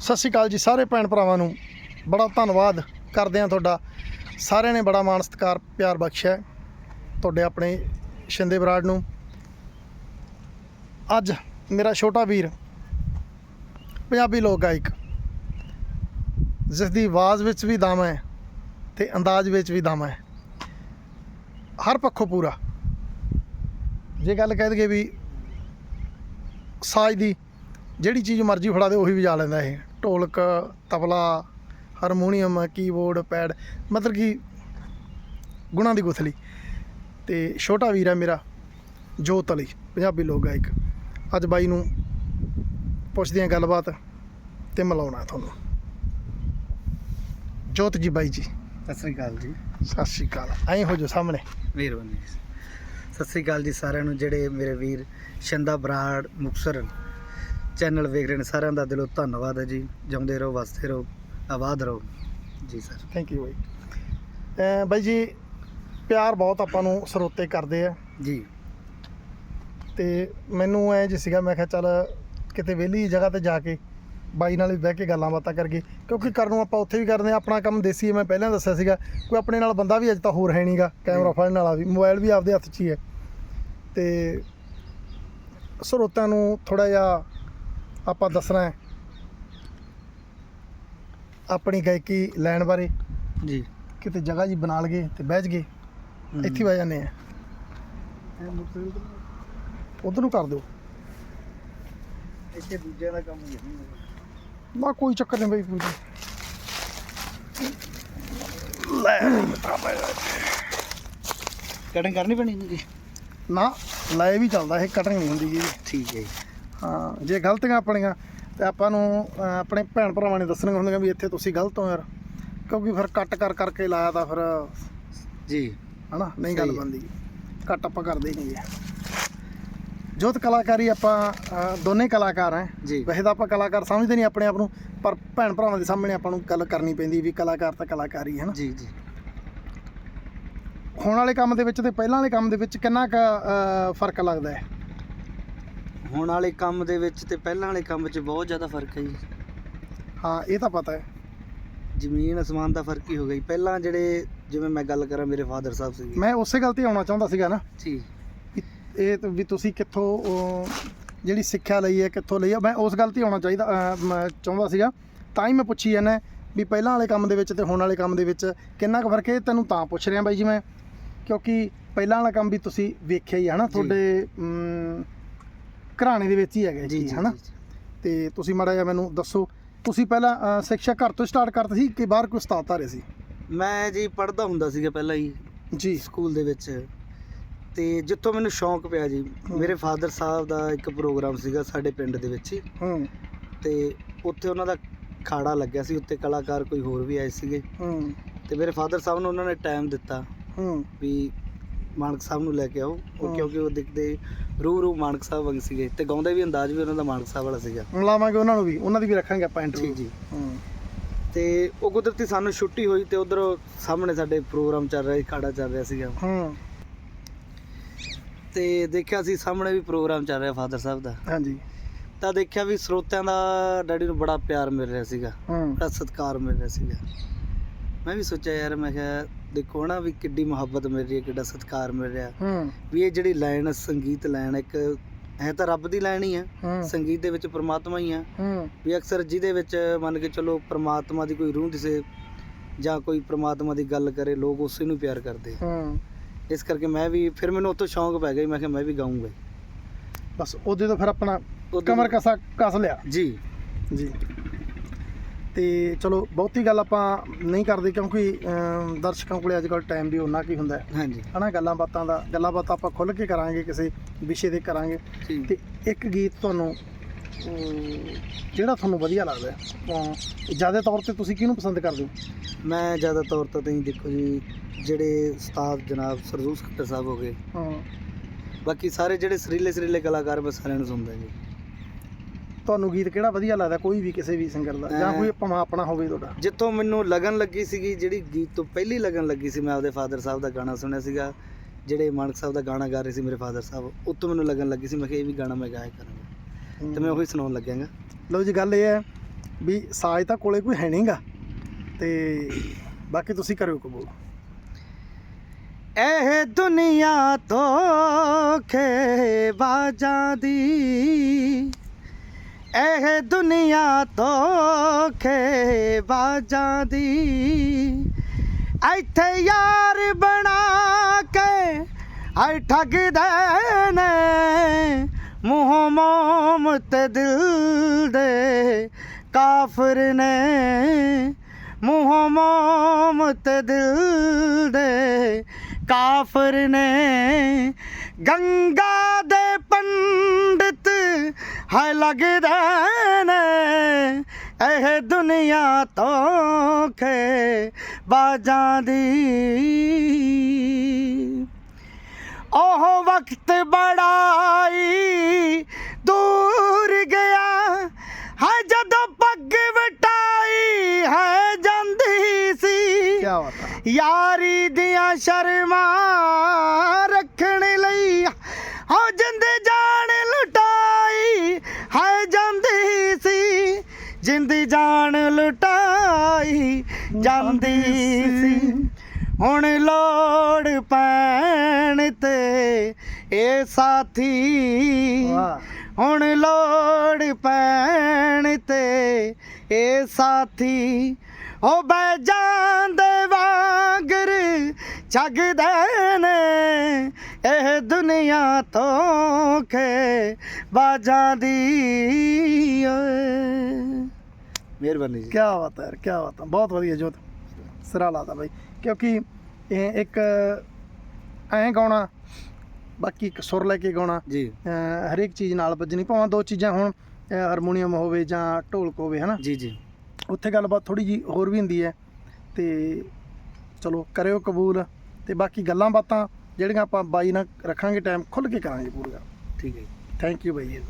ਸਤਿ ਸ਼੍ਰੀ ਅਕਾਲ ਜੀ ਸਾਰੇ ਭੈਣ ਭਰਾਵਾਂ ਨੂੰ। ਬੜਾ ਧੰਨਵਾਦ ਕਰਦੇ ਆ ਤੁਹਾਡਾ। ਸਾਰਿਆਂ ਨੇ ਬੜਾ ਮਾਣ, ਸਤਿਕਾਰ, ਪਿਆਰ ਬਖਸ਼ਿਆ ਤੁਹਾਡੇ ਆਪਣੇ ਸ਼ਿੰਦੇ ਬਰਾੜ ਨੂੰ। ਅੱਜ ਮੇਰਾ ਛੋਟਾ ਵੀਰ, ਪੰਜਾਬੀ ਲੋਕ ਗਾਇਕ ਜਿਸ ਦੀ ਆਵਾਜ਼ ਵਿੱਚ ਵੀ ਦਮ ਹੈ ਤੇ ਅੰਦਾਜ਼ ਵਿੱਚ ਵੀ ਦਮ ਹੈ, ਹਰ ਪੱਖੋਂ ਪੂਰਾ। ਜੇ ਗੱਲ ਕਹਿ ਦਈਏ ਵੀ ਸਾਜ਼ ਦੀ, ਜਿਹੜੀ ਚੀਜ਼ ਮਰਜ਼ੀ ਫੜਾ ਦੇ, ਉਹੀ ਵਜਾ ਲੈਂਦਾ ਇਹ। ਢੋਲਕ ਤਬਲਾ ਹਾਰਮੋਨੀਅਮ ਕੀਬੋਰਡ ਪੈਡ ਮਤਲਬ ਕਿ ਗੁਣਾਂ ਦੀ ਗੁਥਲੀ। ਤੇ ਛੋਟਾ ਵੀਰ ਹੈ ਮੇਰਾ ਜੋਤ ਅਲੀ ਪੰਜਾਬੀ ਲੋਕ ਗਾਇਕ। ਅੱਜ ਬਾਈ ਨੂੰ ਪੁੱਛਦੇ ਹਾਂ ਗੱਲਬਾਤ ਤੇ ਮਿਲਾਉਣਾ ਤੁਹਾਨੂੰ। ਜੋਤ ਜੀ ਬਾਈ ਜੀ। ਸਤਿ ਸ੍ਰੀ ਅਕਾਲ ਜੀ। ਸਤਿ ਸ਼੍ਰੀ ਅਕਾਲ। ਐਂ ਹੋ ਜੋ ਸਾਹਮਣੇ। ਮਿਹਰਬਾਨੀ ਸਤਿ ਸ੍ਰੀ ਅਕਾਲ ਜੀ ਸਾਰਿਆਂ ਨੂੰ ਜਿਹੜੇ ਮੇਰੇ ਵੀਰ ਸ਼ੰਦਾ ਬਰਾੜ ਮੁਕਸਰ ਚੈਨਲ ਵੇਖ ਰਹੇ ਨੇ ਸਾਰਿਆਂ ਦਾ ਦਿਲੋਂ ਧੰਨਵਾਦ ਹੈ ਜੀ। ਜਿਉਂਦੇ ਰਹੋ ਵਸਦੇ ਰਹੋ ਆਬਾਦ ਰਹੋ। ਜੀ ਸਰ। ਥੈਂਕ ਯੂ ਬਾਈ। ਬਾਈ ਜੀ ਪਿਆਰ ਬਹੁਤ ਆਪਾਂ ਨੂੰ ਸਰੋਤੇ ਕਰਦੇ ਆ। ਜੀ। ਤੇ ਮੈਨੂੰ ਐ ਜਿ ਸੀਗਾ ਮੈਂ ਕਿਹਾ ਚੱਲ ਕਿਤੇ ਵਿਹਲੀ ਜਗ੍ਹਾ ਤੇ ਜਾ ਕੇ ਬਾਈ ਨਾਲ ਵੀ ਬਹਿ ਕੇ ਗੱਲਾਂ ਬਾਤਾਂ ਕਰਗੇ ਕਿਉਂਕਿ ਕਰਨ ਨੂੰ ਆਪਾਂ ਉੱਥੇ ਵੀ ਕਰਦੇ ਆ ਆਪਣਾ ਕੰਮ ਦੇਸੀ ਹੈ ਮੈਂ ਪਹਿਲਾਂ ਦੱਸਿਆ ਸੀਗਾ ਕੋਈ ਆਪਣੇ ਨਾਲ ਬੰਦਾ ਵੀ ਅਜੇ ਤਾਂ ਹੋਰ ਹੈ ਨਹੀਂਗਾ ਕੈਮਰਾ ਫੜਨ ਵਾਲਾ ਵੀ ਮੋਬਾਈਲ ਵੀ ਆਪਦੇ ਹੱਥ 'ਚ ਹੀ ਹੈ। ਤੇ ਸਰੋਤਿਆਂ ਨੂੰ ਥੋੜਾ ਜਿਹਾ ਆਪਾਂ ਦੱਸਣਾ ਹੈ ਆਪਣੀ ਗਾਇਕੀ ਲੈਣ ਬਾਰੇ। ਜੀ। ਕਿਤੇ ਜਗ੍ਹਾ ਜੀ ਬਣਾ ਲਗੇ ਤੇ ਬਹਿ ਜਗੇ ਇੱਥੇ ਹੀ ਬਹਿ ਜਾਂਦੇ ਆ। ਉਧਰ ਨੂੰ ਕਰ ਦਿਓ। ਇੱਥੇ ਦੂਜਿਆਂ ਦਾ ਕੰਮ ਨਹੀਂ ਨਾ ਕੋਈ ਚੱਕਰ ਨਹੀਂ ਬਈ ਪੂਰੀ ਲੈ। ਕਟਿੰਗ ਕਰਨੀ ਪੈਣੀ ਜੀ? ਨਾ ਲੈ ਵੀ ਚੱਲਦਾ ਇਹ ਕਟਿੰਗ ਨਹੀਂ ਹੁੰਦੀ ਜੀ। ਠੀਕ ਹੈ ਜੀ। ਹਾਂ ਜੇ ਗਲਤੀਆਂ ਆਪਣੀਆਂ ਤੇ ਆਪਾਂ ਨੂੰ ਆਪਣੇ ਭੈਣ ਭਰਾਵਾਂ ਨੇ ਦੱਸਣੀਆਂ ਹੁੰਦੀਆਂ ਵੀ ਇੱਥੇ ਤੁਸੀਂ ਗਲਤ ਹੋ ਯਾਰ। ਕਿਉਂਕਿ ਫਿਰ ਕੱਟ ਕਰ ਕਰਕੇ ਲਾਇਆ ਤਾਂ ਫਿਰ ਜੀ। ਹਨਾ ਨਹੀਂ ਗੱਲ। ਬਣਦੀ। ਕੱਟ ਆਪਾਂ ਕਰਦੇ ਨਹੀਂ ਜੀ ਜੋਤ ਕਲਾਕਾਰੀ ਆਪਾਂ ਦੋਨੇ ਕਲਾਕਾਰ ਹੈ। ਜੀ। ਵੈਸੇ ਤਾਂ ਆਪਾਂ ਕਲਾਕਾਰ ਸਮਝਦੇ ਨਹੀਂ ਆਪਣੇ ਆਪ ਨੂੰ ਪਰ ਭੈਣ ਭਰਾਵਾਂ ਦੇ ਸਾਹਮਣੇ ਆਪਾਂ ਨੂੰ ਗੱਲ ਕਰਨੀ ਪੈਂਦੀ ਵੀ ਕਲਾਕਾਰ ਤਾਂ ਕਲਾਕਾਰੀ ਹੈ ਨਾ। ਜੀ ਜੀ। ਹੁਣ ਵਾਲੇ ਕੰਮ ਦੇ ਵਿੱਚ ਤੇ ਪਹਿਲਾਂ ਵਾਲੇ ਕੰਮ ਦੇ ਵਿੱਚ ਕਿੰਨਾ ਕੁ ਫ਼ਰਕ ਲੱਗਦਾ ਹੈ? ਹੁਣ ਵਾਲੇ ਕੰਮ ਦੇ ਵਿੱਚ ਤੇ ਪਹਿਲਾਂ ਵਾਲੇ ਕੰਮ 'ਚ ਬਹੁਤ ਜ਼ਿਆਦਾ ਫ਼ਰਕ ਹੈ ਜੀ। ਹਾਂ ਇਹ ਤਾਂ ਪਤਾ ਹੈ। ਜ਼ਮੀਨ ਅਸਮਾਨ ਦਾ ਫ਼ਰਕ ਹੀ ਹੋ ਗਿਆ ਜੀ। ਪਹਿਲਾਂ ਜਿਹੜੇ ਜਿਵੇਂ ਮੈਂ ਗੱਲ ਕਰਾਂ ਮੇਰੇ ਫਾਦਰ ਸਾਹਿਬ ਸੀਗੇ। ਮੈਂ ਉਸੇ ਗੱਲ ਤੇ ਆਉਣਾ ਚਾਹੁੰਦਾ ਸੀਗਾ ਨਾ। ਜੀ। ਇਹ ਤਾਂ ਵੀ ਤੁਸੀਂ ਕਿੱਥੋਂ ਜਿਹੜੀ ਸਿੱਖਿਆ ਲਈ ਹੈ ਕਿੱਥੋਂ ਲਈ ਹੈ ਮੈਂ ਉਸ ਗੱਲ ਤੇ ਆਉਣਾ ਚਾਹੀਦਾ ਅਹ, ਮੈਂ ਚਾਹੁੰਦਾ ਸੀਗਾ। ਤਾਂ ਹੀ ਮੈਂ ਪੁੱਛੀ ਜਾਂਦਾ ਵੀ ਪਹਿਲਾਂ ਵਾਲੇ ਕੰਮ ਦੇ ਵਿੱਚ ਤੇ ਹੁਣ ਵਾਲੇ ਕੰਮ ਦੇ ਵਿੱਚ ਕਿੰਨਾ ਕੁ ਫ਼ਰਕ ਹੈ? ਇਹ ਤੈਨੂੰ ਤਾਂ ਪੁੱਛ ਰਿਹਾ ਬਾਈ ਜੀ ਮੈਂ। ਕਿਉਂਕਿ ਪਹਿਲਾਂ ਵਾਲਾ ਕੰਮ ਵੀ ਤੁਸੀਂ ਵੇਖਿਆ ਹੀ ਹੈ ਨਾ। ਤੁਹਾਡੇ ਅਮ, ਘਰਾਣੇ ਦੇ ਵਿੱਚ ਹੀ ਹੈਗਾ ਇਹ ਜੀ ਚੀਜ਼ ਜੀ ਹੈ ਨਾ ਜੀ। ਤੇ ਤੁਸੀਂ ਮਾੜਾ ਜਿਹਾ ਮੈਨੂੰ ਦੱਸੋ ਤੁਸੀਂ ਪਹਿਲਾਂ ਅਹ, ਸਿੱਖਿਆ ਘਰ ਤੋਂ ਸਟਾਰਟ ਕਰਦੇ ਸੀ ਕਿ ਬਾਹਰ ਕੋਈ ਉਸਤਾਦ ਧਾਰੇ ਸੀ? ਮੈਂ ਜੀ ਪੜਦਾ ਹੁੰਦਾ ਸੀਗਾ ਪਹਿਲਾਂ ਹੀ ਜੀ। ਸਕੂਲ ਦੇ ਵਿੱਚ। ਤੇ ਜਿੱਥੋਂ ਮੈਨੂੰ ਸ਼ੌਂਕ ਪਿਆ ਜੀ। ਮੇਰੇ ਫਾਦਰ ਸਾਹਿਬ ਦਾ ਇੱਕ ਪ੍ਰੋਗਰਾਮ ਸੀਗਾ ਸਾਡੇ ਪਿੰਡ ਦੇ ਵਿੱਚ ਹੀ। ਹੂੰ। ਤੇ ਉੱਥੇ ਉਹਨਾਂ ਦਾ ਖਾੜਾ ਲੱਗਿਆ ਸੀ ਉੱਤੇ ਕਲਾਕਾਰ ਕੋਈ ਹੋਰ ਵੀ ਆਏ ਸੀਗੇ। ਹੂੰ। ਤੇ ਮੇਰੇ ਫਾਦਰ ਸਾਹਿਬ ਨੂੰ ਉਹਨਾਂ ਨੇ ਟਾਈਮ ਦਿੱਤਾ ਹੂੰ। ਵੀ ਮਾਨਕ ਸਾਹਿਬ ਨੂੰ ਲੈ ਕੇ ਆਓ। ਉਹ। ਕਿਉਂਕਿ ਉਹ ਦਿਖਦੇ ਰੂ ਰੂ ਮਾਨਕ ਸਾਹਿਬ ਵਾਂਗ ਸੀਗੇ। ਤੇ ਗਾਉਂਦੇ ਵੀ ਅੰਦਾਜ਼ ਵੀ ਉਹਨਾਂ ਦਾ ਮਾਨਕ ਸਾਹਿਬ ਵਾਲਾ ਸੀਗਾ। ਮਿਲਾਵਾਂਗੇ ਉਹਨਾਂ ਨੂੰ ਵੀ। ਉਹਨਾਂ ਦੀ ਵੀ ਰੱਖਾਂਗੇ ਆਪਾਂ ਇੰਟਰਵਿਊ ਜੀ। ਤੇ ਉਹ ਕੁਦਰਤੀ ਸਾਨੂੰ ਛੁੱਟੀ ਹੋਈ ਤੇ ਉਧਰ ਸਾਹਮਣੇ ਸਾਡੇ ਪ੍ਰੋਗਰਾਮ ਚੱਲ ਰਿਹਾ ਸੀ ਖਾੜਾ ਚੱਲ ਰਿਹਾ ਸੀਗਾ। ਹੂੰ। ਤੇ ਦੇਖਿਆ ਸੀ ਸਾਹਮਣੇ ਵੀ ਪ੍ਰੋਗਰਾਮ ਚੱਲ ਰਿਹਾ ਫਾਦਰ ਸਾਹਿਬ ਦਾ। ਹਾਂਜੀ। ਤਾਂ ਦੇਖਿਆ ਵੀ ਸਰੋਤਿਆਂ ਦਾ ਡੈਡੀ ਨੂੰ ਬੜਾ ਪਿਆਰ ਮਿਲ ਰਿਹਾ ਸੀਗਾ। ਹੂੰ। ਬੜਾ ਸਤਿਕਾਰ ਮਿਲ ਰਿਹਾ ਸੀਗਾ। ਮੈਂ ਵੀ ਸੋਚਿਆ ਯਾਰ ਮੈਂ ਕਿਹਾ ਦੇਖੋ ਨਾ ਵੀ ਕਿੱਡੀ ਮੁਹੱਬਤ ਮਿਲ ਰਹੀ ਹੈ ਕਿੱਡਾ ਸਤਿਕਾਰ ਮਿਲ ਰਿਹਾ। ਹੂੰ। ਵੀ ਇਹ ਜਿਹੜੀ ਲਾਈਨ ਸੰਗੀਤ ਲਾਈਨ ਇੱਕ ਹੈ ਤਾਂ ਰੱਬ ਦੀ ਲਾਈਨ ਹੀ ਆ। ਹੂੰ। ਸੰਗੀਤ ਦੇ ਵਿੱਚ ਪ੍ਰਮਾਤਮਾ ਹੀ ਆ। ਹੂੰ। ਵੀ ਅਕਸਰ ਜਿਹਦੇ ਵਿੱਚ ਮੰਨ ਕੇ ਚਲੋ ਪ੍ਰਮਾਤਮਾ ਦੀ ਕੋਈ ਰੂਹ ਦਿਸੇ ਜਾਂ ਕੋਈ ਪ੍ਰਮਾਤਮਾ ਦੀ ਗੱਲ ਕਰੇ ਲੋਕ ਉਸੇ ਨੂੰ ਪਿਆਰ ਕਰਦੇ। ਹੂੰ। ਇਸ ਕਰਕੇ ਮੈਂ ਵੀ ਫਿਰ ਮੈਨੂੰ ਉੱਥੋਂ ਸ਼ੌਂਕ ਪੈ ਗਿਆ ਮੈਂ ਕਿਹਾ ਮੈਂ ਵੀ ਗਾਉਂਗਾ ਬਸ ਉਹਦੇ ਤੋਂ ਫਿਰ ਆਪਣਾ ਕਮਰ ਕਸਾ ਕਸ ਲਿਆ। ਜੀ। ਜੀ। ਤੇ ਚਲੋ ਬਹੁਤੀ ਗੱਲ ਆਪਾਂ ਨਹੀਂ ਕਰਦੇ ਕਿਉਂਕਿ ਅਮ, ਦਰਸ਼ਕਾਂ ਕੋਲੇ ਅੱਜ ਕੱਲ ਟਾਈਮ ਵੀ ਉਹਨਾਂ ਕੀ ਹੁੰਦਾ ਹੈ। ਹਾਂਜੀ। ਹਨਾ ਗੱਲਾਂ ਬਾਤਾਂ ਦਾ ਗੱਲਾਂ ਬਾਤਾਂ ਆਪਾਂ ਖੁੱਲ ਕੇ ਕਰਾਂਗੇ ਕਿਸੇ ਵਿਸ਼ੇ ਤੇ ਕਰਾਂਗੇ। ਤੇ ਇੱਕ ਗੀਤ ਤੁਹਾਨੂੰ ਅਮ, ਜਿਹੜਾ ਤੁਹਾਨੂੰ ਵਧੀਆ ਲੱਗਦਾ ਹੈ ਜ਼ਿਆਦਾ ਤੌਰ ਤੇ ਤੁਸੀਂ ਕਿਹਨੂੰ ਪਸੰਦ ਕਰਦੇ ਹੋ? ਮੈਂ ਜ਼ਿਆਦਾ ਤੌਰ ਤੇ ਤੁਸੀਂ ਦੇਖੋ ਜੀ ਜਿਹੜੇ ਉਸਤਾਦ ਜਨਾਬ ਸਰਦੂਸ ਖੱਟਰ ਸਾਹਿਬ ਹੋ ਗਏ। ਹਾਂ। ਬਾਕੀ ਸਾਰੇ ਜਿਹੜੇ ਸਰੀਲੇ ਸਰੀਲੇ ਕਲਾਕਾਰ ਮੈਂ ਸਾਰਿਆਂ ਨੂੰ ਸੁਣਦਾ ਜੀ। ਤੁਹਾਨੂੰ ਗੀਤ ਕਿਹੜਾ ਵਧੀਆ ਲੱਗਦਾ ਕੋਈ ਵੀ ਕਿਸੇ ਵੀ ਸਿੰਗਰ ਦਾ ਜਾਂ ਕੋਈ ਭਾਵੇਂ ਆਪਣਾ ਹੋਵੇ ਤੁਹਾਡਾ? ਜਿੱਥੋਂ ਮੈਨੂੰ ਲਗਨ ਲੱਗੀ ਸੀਗੀ ਜਿਹੜੀ ਗੀਤ ਤੋਂ ਪਹਿਲੀ ਲਗਨ ਲੱਗੀ ਸੀ ਮੈਂ ਆਪਦੇ ਫਾਦਰ ਸਾਹਿਬ ਦਾ ਗਾਣਾ ਸੁਣਿਆ ਸੀਗਾ ਜਿਹੜੇ ਮਾਨਕ ਸਾਹਿਬ ਦਾ ਗਾਣਾ ਗਾ ਰਹੇ ਸੀ ਮੇਰੇ ਫਾਦਰ ਸਾਹਿਬ ਉੱਥੋਂ ਮੈਨੂੰ ਲਗਨ ਲੱਗੀ ਸੀ ਮੈਂ ਕਿਹਾ ਇਹ ਵੀ ਗਾਣਾ ਮੈਂ ਗਾਇਆ ਕਰਾਂਗਾ। ਤੇ ਮੈਂ ਉਹੀ ਸੁਣਾਉਣ ਲੱਗਿਆਗਾ। ਲਓ ਜੀ ਗੱਲ ਇਹ ਹੈ ਵੀ ਸਾਜ ਤਾਂ ਕੋਲੇ ਕੋਈ ਹੈ ਨਹੀਂਗਾ ਤੇ ਬਾਕੀ ਤੁਸੀਂ ਕਰਿਓ ਕਬੂਲ। ਇਹ ਦੁਨੀਆ ਤੋਂ ਖੇਬਾਜ਼ਾਂ ਦੀ ਇਹ ਦੁਨੀਆ ਤੋਂ ਖੇਬਾਜ਼ਾਂ ਦੀ। ਇੱਥੇ ਯਾਰ ਬਣਾ ਕੇ ਆਈ ਠੱਗਦੇ ਨੇ, ਮੂੰਹ ਮੋਮ ਤੇ ਦਿਲ ਦੇ ਕਾਫਰ ਨੇ। ਮੂੰਹ ਮੋਮ ਤੇ ਦਿਲ ਦੇ ਕਾਫਰ ਨੇ ਗੰਗਾ ਦੇ ਪੰਡਤ ਹੈ ਲੱਗਦੇ ਨੇ। ਇਹ ਦੁਨੀਆ ਤੋਂ ਖੇ ਬਾਜਾਂ ਦੀ। ਉਹ ਵਕਤ ਬੜਾ ਯਾਰੀ ਦੀਆਂ ਸ਼ਰਮਾਂ ਰੱਖਣ ਲਈ ਹੋ ਜਿੰਦ ਜਾਨ ਲੁਟਾਈ ਹੈ ਜਾਂਦੀ ਸੀ। ਜਿੰਦ ਜਾਨ ਲੁਟਾਈ ਜਾਂਦੀ ਸੀ। ਹੁਣ ਲੋੜ ਪੈਣ ਤੇ ਇਹ ਸਾਥੀ ਹੁਣ ਲੋੜ ਪੈਣ ਤੇ ਇਹ ਸਾਥੀ। ਉਹ ਬੈ ਵਾਂਗਰ ਛਗਦੇ ਨੇ ਇਹ ਦੁਨੀਆ ਤੋਂ ਖੇ ਬਾਜਾਂ ਦੀ ਓਏ ਮਿਹਰਬਾਨੀ ਜੀ। ਕੀ ਬਾਤ ਹੈ ਯਾਰ ਕੀ ਬਾਤ ਹੈ। ਬਹੁਤ ਵਧੀਆ ਜੋਤ। ਸਿਰਾ ਲਾਤਾ ਬਾਈ। ਕਿਉਂਕਿ ਇਹ ਇੱਕ ਐਂ ਗਾਉਣਾ ਬਾਕੀ ਇੱਕ ਸੁਰ ਲੈ ਕੇ ਗਾਉਣਾ ਜੀ। ਹਰੇਕ ਚੀਜ਼ ਨਾਲ ਵੱਜਣੀ ਭਾਵੇਂ ਦੋ ਚੀਜ਼ਾਂ ਹੁਣ ਹਾਰਮੋਨੀਅਮ ਹੋਵੇ ਜਾਂ ਢੋਲਕ ਹੋਵੇ ਹਨਾ? ਜੀ ਜੀ। ਉੱਥੇ ਗੱਲਬਾਤ ਥੋੜੀ ਜੀ ਹੋਰ ਵੀ ਹੁੰਦੀ ਹੈ। ਤੇ ਚਲੋ ਕਰਿਓ ਕਬੂਲ। ਤੇ ਬਾਕੀ ਗੱਲਾਂ ਬਾਤਾਂ ਜਿਹੜੀਆਂ ਆਪਾਂ ਬਾਈ ਨਾਲ ਰੱਖਾਂਗੇ ਟਾਈਮ ਖੁੱਲ ਕੇ ਕਰਾਂਗੇ ਪੂਰੀਆਂ। ਠੀਕ ਹੈ ਥੈਂਕ ਯੂ ਬਾਈ ਜੀ।